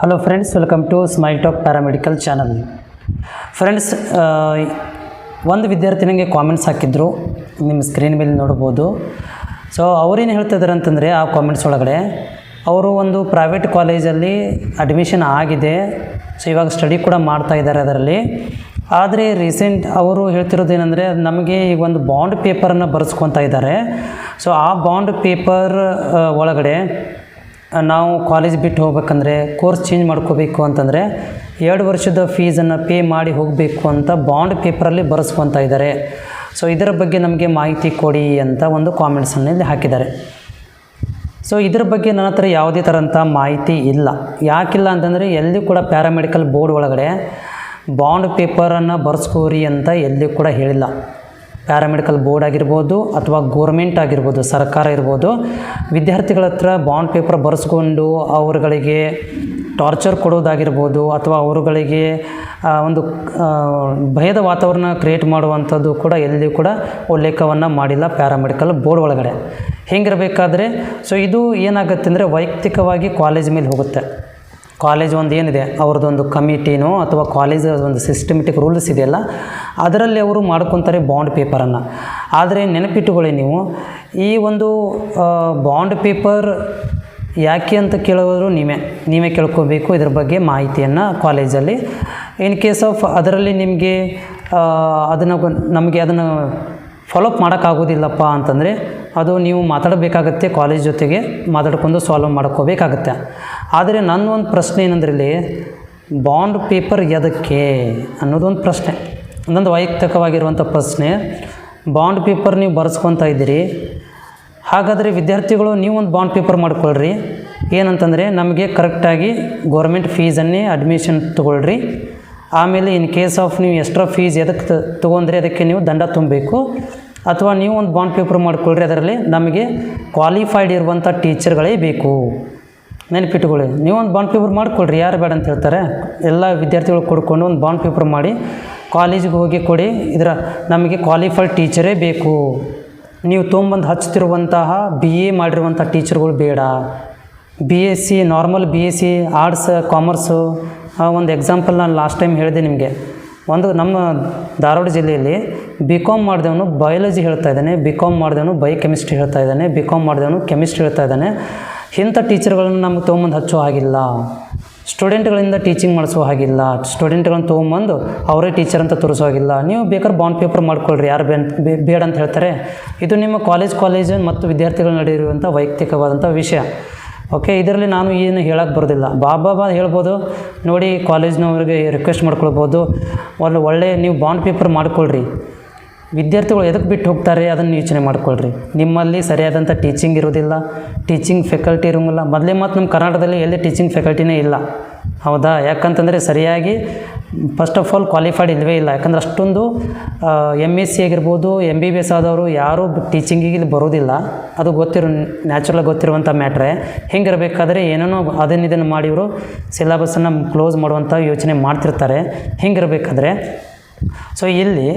Hello friends welcome to smile talk paramedical channel friends ಒಂದು ವಿದ್ಯಾರ್ಥಿ ನನಗೆ ಕಾಮೆಂಟ್ಸ್ ಹಾಕಿದ್ರು. ನಿಮ್ಮ ಸ್ಕ್ರೀನ್ ಮೇಲೆ ನೋಡ್ಬೋದು. ಸೊ ಅವ್ರೇನು ಹೇಳ್ತಿದ್ದಾರೆ ಅಂತಂದರೆ, ಆ ಕಾಮೆಂಟ್ಸ್ ಒಳಗಡೆ ಅವರು ಒಂದು ಪ್ರೈವೇಟ್ ಕಾಲೇಜಲ್ಲಿ ಅಡ್ಮಿಷನ್ ಆಗಿದೆ. ಸೊ ಇವಾಗ ಸ್ಟಡಿ ಕೂಡ ಮಾಡ್ತಾ ಇದ್ದಾರೆ ಅದರಲ್ಲಿ. ಆದರೆ ರೀಸೆಂಟ್ ಅವರು ಹೇಳ್ತಿರೋದು ಏನಂದರೆ, ನಮಗೆ ಈಗ ಒಂದು ಬಾಂಡ್ ಪೇಪರನ್ನು ಬರೆಸ್ಕೊತಾ ಇದ್ದಾರೆ ಸೊ ಆ ಬಾಂಡ್ ಪೇಪರ್ ಒಳಗಡೆ ನಾವು ಕಾಲೇಜ್ ಬಿಟ್ಟು ಹೋಗ್ಬೇಕಂದ್ರೆ ಕೋರ್ಸ್ ಚೇಂಜ್ ಮಾಡ್ಕೋಬೇಕು ಅಂತಂದರೆ ಎರಡು ವರ್ಷದ ಫೀಸನ್ನು ಪೇ ಮಾಡಿ ಹೋಗಬೇಕು ಅಂತ ಬಾಂಡ್ ಪೇಪರಲ್ಲಿ ಬರೆಸ್ಕೊತಾ ಇದ್ದಾರೆ. ಸೊ ಇದರ ಬಗ್ಗೆ ನಮಗೆ ಮಾಹಿತಿ ಕೊಡಿ ಅಂತ ಒಂದು ಕಾಮೆಂಟ್ಸನ್ನು ಇಲ್ಲಿ ಹಾಕಿದ್ದಾರೆ. ಸೊ ಇದರ ಬಗ್ಗೆ ನನ್ನ ಹತ್ರ ಯಾವುದೇ ಥರಂಥ ಮಾಹಿತಿ ಇಲ್ಲ. ಯಾಕಿಲ್ಲ ಅಂತಂದರೆ ಎಲ್ಲಿ ಕೂಡ ಪ್ಯಾರಾಮೆಡಿಕಲ್ ಬೋರ್ಡ್ ಒಳಗಡೆ ಬಾಂಡ್ ಪೇಪರನ್ನು ಬರೆಸ್ಕೋರಿ ಅಂತ ಎಲ್ಲಿ ಕೂಡ ಹೇಳಿಲ್ಲ. ಪ್ಯಾರಾಮೆಡಿಕಲ್ ಬೋರ್ಡ್ ಆಗಿರ್ಬೋದು ಅಥವಾ ಗೋರ್ಮೆಂಟ್ ಆಗಿರ್ಬೋದು, ಸರ್ಕಾರ ಇರ್ಬೋದು, ವಿದ್ಯಾರ್ಥಿಗಳ ಹತ್ರ ಬಾಂಡ್ ಪೇಪರ್ ಬರೆಸ್ಕೊಂಡು ಅವರುಗಳಿಗೆ ಟಾರ್ಚರ್ ಕೊಡೋದಾಗಿರ್ಬೋದು ಅಥವಾ ಅವರುಗಳಿಗೆ ಒಂದು ಭಯದ ವಾತಾವರಣ ಕ್ರಿಯೇಟ್ ಮಾಡುವಂಥದ್ದು ಕೂಡ ಎಲ್ಲಿಯೂ ಕೂಡ ಉಲ್ಲೇಖವನ್ನು ಮಾಡಿಲ್ಲ ಪ್ಯಾರಾಮೆಡಿಕಲ್ ಬೋರ್ಡ್ ಒಳಗಡೆ. ಹೇಗಿರಬೇಕಾದ್ರೆ ಸೊ ಇದು ಏನಾಗುತ್ತೆ ಅಂದರೆ ವೈಯಕ್ತಿಕವಾಗಿ ಕಾಲೇಜ್ ಮೇಲೆ ಹೋಗುತ್ತೆ. ಕಾಲೇಜ್ ಒಂದು ಏನಿದೆ, ಅವ್ರದ್ದೊಂದು ಕಮಿಟಿನೋ ಅಥವಾ ಕಾಲೇಜ್ ಒಂದು ಸಿಸ್ಟಮೆಟಿಕ್ ರೂಲ್ಸ್ ಇದೆಯಲ್ಲ, ಅದರಲ್ಲಿ ಅವರು ಮಾಡ್ಕೊತಾರೆ ಬಾಂಡ್ ಪೇಪರನ್ನು ಆದರೆ ನೆನಪಿಟ್ಟುಕೊಳ್ಳಿ ನೀವು, ಈ ಒಂದು ಬಾಂಡ್ ಪೇಪರ್ ಯಾಕೆ ಅಂತ ಕೇಳೋರು ನೀವೇ ನೀವೇ ಕೇಳ್ಕೋಬೇಕು ಇದ್ರ ಬಗ್ಗೆ ಮಾಹಿತಿಯನ್ನು ಕಾಲೇಜಲ್ಲಿ ಇನ್ ಕೇಸ್ ಆಫ್ ಅದರಲ್ಲಿ ನಿಮಗೆ ಅದನ್ನು ನಮಗೆ ಅದನ್ನು ಫಾಲೋಅಪ್ ಮಾಡೋಕ್ಕಾಗೋದಿಲ್ಲಪ್ಪ ಅಂತಂದರೆ ಅದು ನೀವು ಮಾತಾಡಬೇಕಾಗತ್ತೆ ಕಾಲೇಜ್ ಜೊತೆಗೆ ಮಾತಾಡ್ಕೊಂಡು ಸಾಲ್ವ್ ಮಾಡ್ಕೋಬೇಕಾಗತ್ತೆ. ಆದರೆ ನನ್ನ ಒಂದು ಪ್ರಶ್ನೆ ಏನಂದ್ರೆ ಇಲ್ಲಿ ಬಾಂಡ್ ಪೇಪರ್ ಎದಕ್ಕೆ ಅನ್ನೋದೊಂದು ಪ್ರಶ್ನೆ. ಒಂದೊಂದು ವೈಯಕ್ತಿಕವಾಗಿರುವಂಥ ಪ್ರಶ್ನೆ ಬಾಂಡ್ ಪೇಪರ್ ನೀವು ಬರೆಸ್ಕೊತಾ ಇದ್ದೀರಿ, ಹಾಗಾದರೆ ವಿದ್ಯಾರ್ಥಿಗಳು ನೀವು ಒಂದು ಬಾಂಡ್ ಪೇಪರ್ ಮಾಡ್ಕೊಳ್ರಿ. ಏನಂತಂದರೆ ನಮಗೆ ಕರೆಕ್ಟಾಗಿ ಗೌರ್ಮೆಂಟ್ ಫೀಸನ್ನೇ ಅಡ್ಮಿಷನ್ ತೊಗೊಳ್ರಿ. ಆಮೇಲೆ ಇನ್ ಕೇಸ್ ಆಫ್ ನೀವು ಎಕ್ಸ್ಟ್ರಾ ಫೀಸ್ ಎದಕ್ಕೆ ತೊಗೊಂಡ್ರೆ ಅದಕ್ಕೆ ನೀವು ದಂಡ ತುಂಬಬೇಕು. ಅಥವಾ ನೀವು ಒಂದು ಬಾಂಡ್ ಪೇಪರ್ ಮಾಡ್ಕೊಳ್ರಿ, ಅದರಲ್ಲಿ ನಮಗೆ ಕ್ವಾಲಿಫೈಡ್ ಇರುವಂಥ ಟೀಚರ್ಗಳೇ ಬೇಕು. ನೆನಪಿಟ್ಟುಕೊಳ್ಳಿ ನೀವು ಒಂದು ಬಾಂಡ್ ಪೇಪರ್ ಮಾಡ್ಕೊಳ್ರಿ, ಯಾರು ಬೇಡ ಅಂತ ಹೇಳ್ತಾರೆ. ಎಲ್ಲ ವಿದ್ಯಾರ್ಥಿಗಳು ಕೊಡ್ಕೊಂಡು ಒಂದು ಬಾಂಡ್ ಪೇಪರ್ ಮಾಡಿ ಕಾಲೇಜಿಗೆ ಹೋಗಿ ಕೊಡಿ, ಇದರ ನಮಗೆ ಕ್ವಾಲಿಫೈಡ್ ಟೀಚರೇ ಬೇಕು. ನೀವು ತೊಗೊಂಬಂದು ಹಚ್ತಿರುವಂತಹ ಬಿ ಎ ಮಾಡಿರುವಂಥ ಟೀಚರ್ಗಳು ಬೇಡ. B S C normal B S C arts commerce ಒಂದು ಎಕ್ಸಾಂಪಲ್ ನಾನು ಲಾಸ್ಟ್ ಟೈಮ್ ಹೇಳಿದೆ ನಿಮಗೆ. ಒಂದು ನಮ್ಮ ಧಾರವಾಡ ಜಿಲ್ಲೆಯಲ್ಲಿ ಬಿ ಕಾಮ್ ಮಾಡಿದವನು ಬಯಾಲಜಿ ಹೇಳ್ತಾ ಇದ್ದಾನೆ ಬಿ ಕಾಮ್ ಮಾಡಿದವನು ಬೈ ಕೆಮಿಸ್ಟ್ರಿ ಹೇಳ್ತಾ ಇದ್ದಾನೆ ಬಿ ಕಾಮ್ ಮಾಡಿದವನು ಕೆಮಿಸ್ಟ್ರಿ ಹೇಳ್ತಾ ಇದ್ದಾನೆ. ಇಂಥ ಟೀಚರ್ಗಳನ್ನು ನಮಗೆ ತೊಗೊಂಬಂದು ಹಚ್ಚೋ ಹಾಗಿಲ್ಲ. ಸ್ಟೂಡೆಂಟ್ಗಳಿಂದ ಟೀಚಿಂಗ್ ಮಾಡಿಸೋ ಹಾಗಿಲ್ಲ. ಸ್ಟೂಡೆಂಟ್ಗಳನ್ನ ತೊಗೊಂಬಂದು ಅವರೇ ಟೀಚರ್ ಅಂತ ತೋರಿಸೋ ಹಾಗಿಲ್ಲ. ನೀವು ಬೇಕಾದ್ರೆ ಬಾಂಡ್ ಪೇಪರ್ ಮಾಡ್ಕೊಳ್ರಿ, ಯಾರು ಬೇಡ ಅಂತ ಹೇಳ್ತಾರೆ. ಇದು ನಿಮ್ಮ ಕಾಲೇಜ್ ಕಾಲೇಜ್ ಮತ್ತು ವಿದ್ಯಾರ್ಥಿಗಳು ನಡೆಯಿರುವಂಥ ವೈಯಕ್ತಿಕವಾದಂಥ ವಿಷಯ. ಓಕೆ ಇದರಲ್ಲಿ ನಾನು ಏನು ಹೇಳಕ್ಕೆ ಬರೋದಿಲ್ಲ. ಬಾಬಾ ಬಾ ಹೇಳ್ಬೋದು. ನೋಡಿ ಕಾಲೇಜ್ನವ್ರಿಗೆ ರಿಕ್ವೆಸ್ಟ್ ಮಾಡ್ಕೊಳ್ಬೋದು. ಒಳ್ಳೆ ನೀವು ಬಾಂಡ್ ಪೇಪರ್ ಮಾಡ್ಕೊಳ್ರಿ. ವಿದ್ಯಾರ್ಥಿಗಳು ಎದಕ್ಕೆ ಬಿಟ್ಟು ಹೋಗ್ತಾರೆ ಅದನ್ನು ಯೋಚನೆ ಮಾಡ್ಕೊಳ್ರಿ. ನಿಮ್ಮಲ್ಲಿ ಸರಿಯಾದಂಥ ಟೀಚಿಂಗ್ ಇರೋದಿಲ್ಲ ಟೀಚಿಂಗ್ ಫೆಕಲ್ಟಿ ಇರೋಂಗಿಲ್ಲ ಮೊದಲೇ ಮತ್ತು ನಮ್ಮ ಕರ್ನಾಟಕದಲ್ಲಿ ಎಲ್ಲಿ ಟೀಚಿಂಗ್ ಫೆಕಲ್ಟಿನೇ ಇಲ್ಲ. ಹೌದಾ? ಯಾಕಂತಂದರೆ ಸರಿಯಾಗಿ ಫಸ್ಟ್ ಆಫ್ ಆಲ್ ಕ್ವಾಲಿಫೈಡ್ ಇಲ್ಲವೇ ಇಲ್ಲ. ಯಾಕಂದರೆ ಅಷ್ಟೊಂದು ಎಂ ಎಸ್ ಸಿ ಆಗಿರ್ಬೋದು ಎಂ ಬಿ ಬಿ ಎಸ್ ಆದವರು ಯಾರೂ ಟೀಚಿಂಗಿಗೆ ಇಲ್ಲಿ ಬರೋದಿಲ್ಲ ಅದು ಗೊತ್ತಿರೋ ನ್ಯಾಚುರಲ್ ಗೊತ್ತಿರುವಂಥ ಮ್ಯಾಟ್ರೆ ಹಿಂಗಿರಬೇಕಾದ್ರೆ ಏನೇನೋ ಅದನ್ನು ಇದನ್ನು ಮಾಡಿ ಇವರು ಸಿಲೆಬಸನ್ನು ಕ್ಲೋಸ್ ಮಾಡುವಂಥ ಯೋಚನೆ ಮಾಡ್ತಿರ್ತಾರೆ. ಹಿಂಗಿರಬೇಕಾದ್ರೆ? ಸೊ ಇಲ್ಲಿ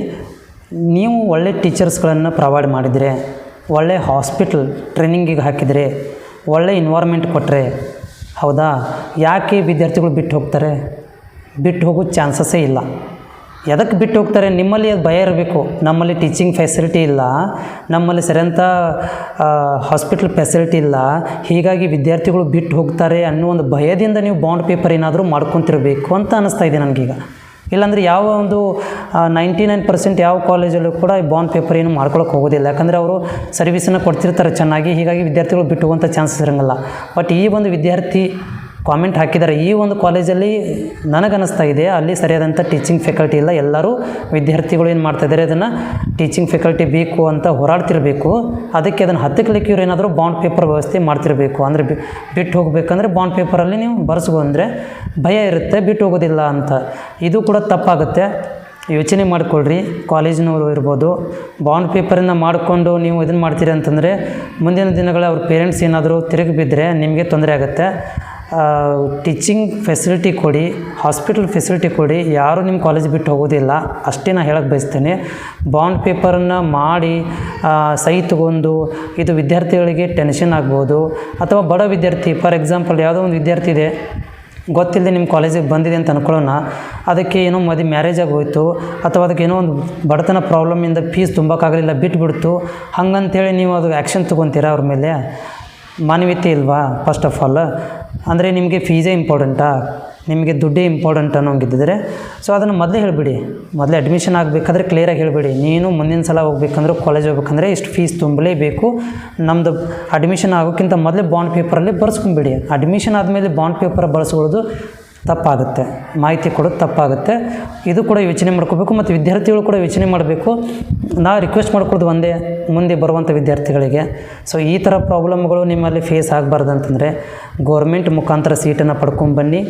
ನೀವು ಒಳ್ಳೆ ಟೀಚರ್ಸ್ಗಳನ್ನು ಪ್ರೊವೈಡ್ ಮಾಡಿದರೆ, ಒಳ್ಳೆ ಹಾಸ್ಪಿಟಲ್ ಟ್ರೈನಿಂಗಿಗೆ ಹಾಕಿದರೆ, ಒಳ್ಳೆ ಇನ್ವಾರ್ಮೆಂಟ್ ಕೊಟ್ಟರೆ ಹೌದಾ? ಯಾಕೆ ವಿದ್ಯಾರ್ಥಿಗಳು ಬಿಟ್ಟು ಹೋಗ್ತಾರೆ? ಬಿಟ್ಟು ಹೋಗೋ ಚಾನ್ಸಸ್ಸೇ ಇಲ್ಲ. ಎದಕ್ಕೆ ಬಿಟ್ಟು ಹೋಗ್ತಾರೆ? ನಿಮ್ಮಲ್ಲಿ ಅದು ಭಯ ಇರಬೇಕು. ನಮ್ಮಲ್ಲಿ ಟೀಚಿಂಗ್ ಫೆಸಿಲಿಟಿ ಇಲ್ಲ. ನಮ್ಮಲ್ಲಿ ಸರಿಯಂಥ ಹಾಸ್ಪಿಟಲ್ ಫೆಸಿಲಿಟಿ ಇಲ್ಲ. ಹೀಗಾಗಿ ವಿದ್ಯಾರ್ಥಿಗಳು ಬಿಟ್ಟು ಹೋಗ್ತಾರೆ ಅನ್ನೋ ಒಂದು ಭಯದಿಂದ ನೀವು ಬಾಂಡ್ ಪೇಪರ್ ಏನಾದರೂ ಮಾಡ್ಕೊತಿರ್ಬೇಕು ಅಂತ ಅನ್ನಿಸ್ತಾ ಇದೆ ನನಗೀಗ. ಇಲ್ಲಾಂದರೆ ಯಾವ ಒಂದು ನೈಂಟಿ ನೈನ್ ಪರ್ಸೆಂಟ್ ಯಾವ ಕಾಲೇಜಲ್ಲೂ ಕೂಡ ಈ ಬಾಂಡ್ ಪೇಪರ್ ಏನು ಮಾಡ್ಕೊಳಕ್ಕೆ ಹೋಗೋದಿಲ್ಲ. ಯಾಕಂದರೆ ಅವರು ಸರ್ವಿಸನ್ನು ಕೊಡ್ತಿರ್ತಾರೆ ಚೆನ್ನಾಗಿ. ಹೀಗಾಗಿ ವಿದ್ಯಾರ್ಥಿಗಳು ಬಿಟ್ಟು ಹೋಗುವಂಥ ಚಾನ್ಸಸ್ ಇರೋಂಗಿಲ್ಲ. ಬಟ್ ಈ ಒಂದು ವಿದ್ಯಾರ್ಥಿ ಕಾಮೆಂಟ್ ಹಾಕಿದ್ದಾರೆ. ಈ ಒಂದು ಕಾಲೇಜಲ್ಲಿ ನನಗನ್ನಿಸ್ತಾ ಇದೆ, ಅಲ್ಲಿ ಸರಿಯಾದಂಥ ಟೀಚಿಂಗ್ ಫೆಕಲ್ಟಿ ಇಲ್ಲ. ಎಲ್ಲರೂ ವಿದ್ಯಾರ್ಥಿಗಳು ಏನು ಮಾಡ್ತಾಯಿದ್ದಾರೆ ಅದನ್ನು ಟೀಚಿಂಗ್ ಫೆಕಲ್ಟಿ ಬೇಕು ಅಂತ ಹೋರಾಡ್ತಿರಬೇಕು. ಅದಕ್ಕೆ ಅದನ್ನು ಹತ್ತಕ್ಲಿಕ್ಕೆ ಇವ್ರು ಏನಾದರೂ ಬಾಂಡ್ ಪೇಪರ್ ವ್ಯವಸ್ಥೆ ಮಾಡ್ತಿರಬೇಕು. ಅಂದರೆ ಬಿಟ್ಟು ಹೋಗಬೇಕಂದ್ರೆ ಬಾಂಡ್ ಪೇಪರಲ್ಲಿ ನೀವು ಬರೆಸ್ಕೊಂಡ್ರೆ ಭಯ ಇರುತ್ತೆ, ಬಿಟ್ಟು ಹೋಗೋದಿಲ್ಲ ಅಂತ. ಇದು ಕೂಡ ತಪ್ಪಾಗುತ್ತೆ. ಯೋಚನೆ ಮಾಡಿಕೊಳ್ಳ್ರಿ ಕಾಲೇಜಿನವರು ಇರ್ಬೋದು. ಬಾಂಡ್ ಪೇಪರನ್ನು ಮಾಡಿಕೊಂಡು ನೀವು ಇದನ್ನು ಮಾಡ್ತೀರಿ ಅಂತಂದರೆ ಮುಂದಿನ ದಿನಗಳ ಅವ್ರ ಪೇರೆಂಟ್ಸ್ ಏನಾದರೂ ತಿರುಗಿ ಬಿದ್ದರೆ ನಿಮಗೆ ತೊಂದರೆ ಆಗುತ್ತೆ. ಟೀಚಿಂಗ್ ಫೆಸಿಲಿಟಿ ಕೊಡಿ ಹಾಸ್ಪಿಟಲ್ ಫೆಸಿಲಿಟಿ ಕೊಡಿ, ಯಾರೂ ನಿಮ್ಮ ಕಾಲೇಜ್ ಬಿಟ್ಟು ಹೋಗೋದಿಲ್ಲ, ಅಷ್ಟೇ ನಾನು ಹೇಳಕ್ಕೆ ಬಯಸ್ತೇನೆ. ಬಾಂಡ್ ಪೇಪರನ್ನು ಮಾಡಿ ಸಹಿ ತಗೊಂಡು, ಇದು ವಿದ್ಯಾರ್ಥಿಗಳಿಗೆ ಟೆನ್ಷನ್ ಆಗ್ಬೋದು, ಅಥವಾ ಬಡ ವಿದ್ಯಾರ್ಥಿ ಫಾರ್ ಎಕ್ಸಾಂಪಲ್ ಯಾವುದೋ ಒಂದು ವಿದ್ಯಾರ್ಥಿ ಇದೆ ಗೊತ್ತಿಲ್ಲದೆ ನಿಮ್ಮ ಕಾಲೇಜಿಗೆ ಬಂದಿದೆ ಅಂತ ಅನ್ಕೊಳ್ಳೋಣ, ಅದಕ್ಕೆ ಏನೋ ಮದುವೆ ಮ್ಯಾರೇಜ್ ಆಗೋಯ್ತು ಅಥವಾ ಅದಕ್ಕೆ ಏನೋ ಒಂದು ಬಡತನ ಪ್ರಾಬ್ಲಮಿಂದ ಫೀಸ್ ತುಂಬಕ್ಕಾಗಲಿಲ್ಲ ಬಿಟ್ಬಿಡ್ತು, ಹಂಗಂತೇಳಿ ನೀವು ಅದು ಆ್ಯಕ್ಷನ್ ತೊಗೊತೀರಾ ಅವ್ರ ಮೇಲೆ? ಮಾನವೀಯತೆ ಇಲ್ವಾ ಫಸ್ಟ್ ಆಫ್ ಆಲ್ ಅಂದರೆ ನಿಮಗೆ ಫೀಸೇ ಇಂಪಾರ್ಟೆಂಟಾ ನಿಮಗೆ ದುಡ್ಡೇ ಇಂಪಾರ್ಟೆಂಟ್ ಅನ್ನೋಂಗಿದ್ದರೆ ಸೊ ಅದನ್ನು ಮೊದಲೇ ಹೇಳಿಬಿಡಿ. ಮೊದಲೇ ಅಡ್ಮಿಷನ್ ಆಗಬೇಕಾದ್ರೆ ಕ್ಲಿಯರಾಗಿ ಹೇಳಿಬಿಡಿ. ನೀನು ಮುಂದಿನ ಸಲ ಹೋಗ್ಬೇಕಂದ್ರೆ ಕಾಲೇಜ್ ಹೋಗ್ಬೇಕಂದ್ರೆ ಇಷ್ಟು ಫೀಸ್ ತುಂಬಲೇಬೇಕು. ನಮ್ಮದು ಅಡ್ಮಿಷನ್ ಆಗೋಕ್ಕಿಂತ ಮೊದಲೇ ಬಾಂಡ್ ಪೇಪರಲ್ಲಿ ಬರ್ಸ್ಕೊಂಬಿಡಿ ಅಡ್ಮಿಷನ್ ಆದಮೇಲೆ ಬಾಂಡ್ ಪೇಪರ್ ಬಳಸ್ಕೊಳ್ಳೋದು ತಪ್ಪಾಗುತ್ತೆ. ಮಾಹಿತಿ ಕೊಡೋದು ತಪ್ಪಾಗುತ್ತೆ. ಇದು ಕೂಡ ಯೋಚನೆ ಮಾಡ್ಕೋಬೇಕು ಮತ್ತು ವಿದ್ಯಾರ್ಥಿಗಳು ಕೂಡ ಯೋಚನೆ ಮಾಡಬೇಕು. ನಾ ರಿಕ್ವೆಸ್ಟ್ ಮಾಡ್ಕೊಡೋದು ಒಂದೇ, ಮುಂದೆ ಬರುವಂಥ ವಿದ್ಯಾರ್ಥಿಗಳಿಗೆ. ಸೊ ಈ ಥರ ಪ್ರಾಬ್ಲಮ್ಗಳು ನಿಮ್ಮಲ್ಲಿ ಫೇಸ್ ಆಗಬಾರ್ದು ಅಂತಂದರೆ ಗೋರ್ಮೆಂಟ್ ಮುಖಾಂತರ ಸೀಟನ್ನು ಪಡ್ಕೊಂಬನ್ನಿ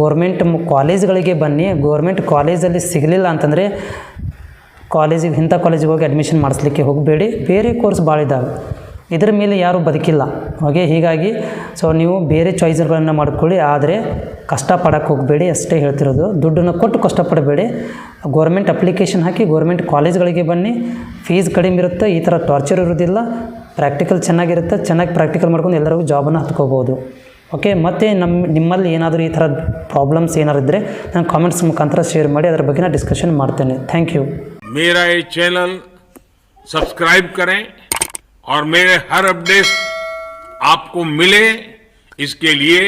ಗೋರ್ಮೆಂಟ್ ಮು ಕಾಲೇಜ್ಗಳಿಗೆ ಬನ್ನಿ. ಗೋರ್ಮೆಂಟ್ ಕಾಲೇಜಲ್ಲಿ ಸಿಗಲಿಲ್ಲ ಅಂತಂದರೆ ಕಾಲೇಜಿಗೆ ಇಂಥ ಕಾಲೇಜಿಗೆ ಹೋಗಿ ಅಡ್ಮಿಷನ್ ಮಾಡಿಸ್ಲಿಕ್ಕೆ ಹೋಗಬೇಡಿ. ಬೇರೆ ಕೋರ್ಸ್ ಭಾಳ ಇದ್ದಾವೆ ಇದರ ಮೇಲೆ ಯಾರೂ ಬದುಕಿಲ್ಲ. ಓಕೆ ಹೀಗಾಗಿ ಸೊ ನೀವು ಬೇರೆ ಚಾಯ್ಸ್ಗಳನ್ನು ಮಾಡಿಕೊಳ್ಳಿ. ಆದರೆ ಕಷ್ಟ ಪಡೋಕ್ಕೆ ಹೋಗಬೇಡಿ. ಅಷ್ಟೇ ಹೇಳ್ತಿರೋದು. ದುಡ್ಡನ್ನು ಕೊಟ್ಟು ಕಷ್ಟಪಡಬೇಡಿ. ಗೌರ್ಮೆಂಟ್ ಅಪ್ಲಿಕೇಶನ್ ಹಾಕಿ ಗೌರ್ಮೆಂಟ್ ಕಾಲೇಜ್ಗಳಿಗೆ ಬನ್ನಿ. ಫೀಸ್ ಕಡಿಮೆ ಇರುತ್ತೆ. ಈ ಥರ ಟಾರ್ಚರ್ ಇರೋದಿಲ್ಲ. ಪ್ರಾಕ್ಟಿಕಲ್ ಚೆನ್ನಾಗಿರುತ್ತೆ. ಚೆನ್ನಾಗಿ ಪ್ರಾಕ್ಟಿಕಲ್ ಮಾಡ್ಕೊಂಡು ಎಲ್ಲರಿಗೂ ಜಾಬನ್ನು ಹತ್ಕೋಬೋದು. ಓಕೆ ಮತ್ತು ನಮ್ಮ ನಿಮ್ಮಲ್ಲಿ ಏನಾದರೂ ಈ ಥರ ಪ್ರಾಬ್ಲಮ್ಸ್ ಏನಾದ್ರು ಇದ್ದರೆ ನಾನು ಕಾಮೆಂಟ್ಸ್ ಮುಖಾಂತರ ಶೇರ್ ಮಾಡಿ. ಅದರ ಬಗ್ಗೆ ನಾನು ಡಿಸ್ಕಷನ್ ಮಾಡ್ತೇನೆ. ಥ್ಯಾಂಕ್ ಯು ಮೇರಾ ಈ ಚಾನಲ್ ಸಬ್ಸ್ಕ್ರೈಬ್ ಕರೆ और मेरे हर अपडेट आपको मिले इसके लिए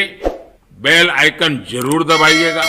बेल आइकन ज़रूर दबाइएगा।